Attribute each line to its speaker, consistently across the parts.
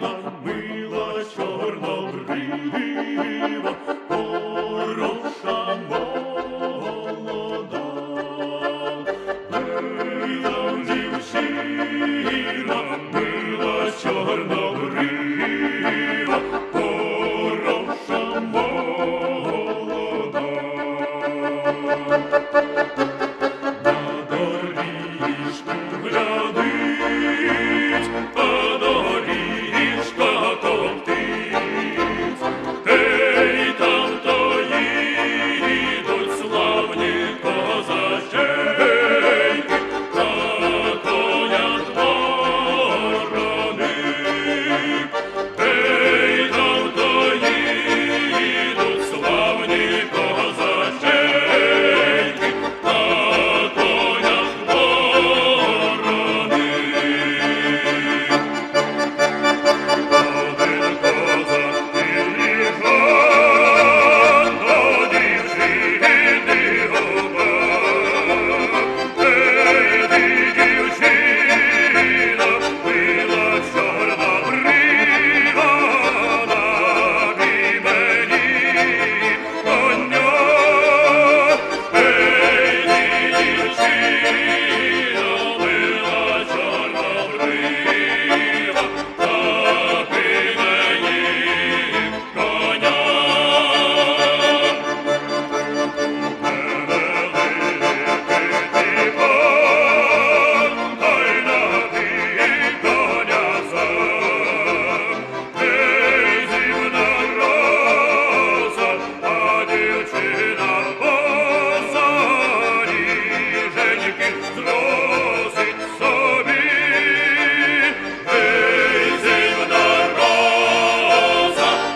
Speaker 1: Raymond, we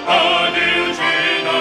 Speaker 1: А дівчина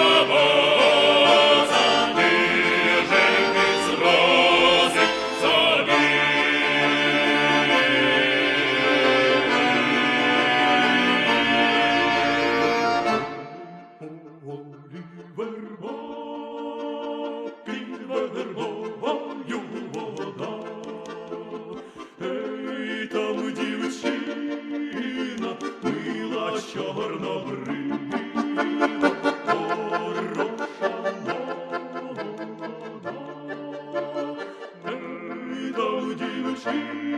Speaker 1: там дівчина,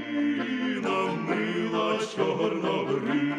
Speaker 1: мила чорнобрива,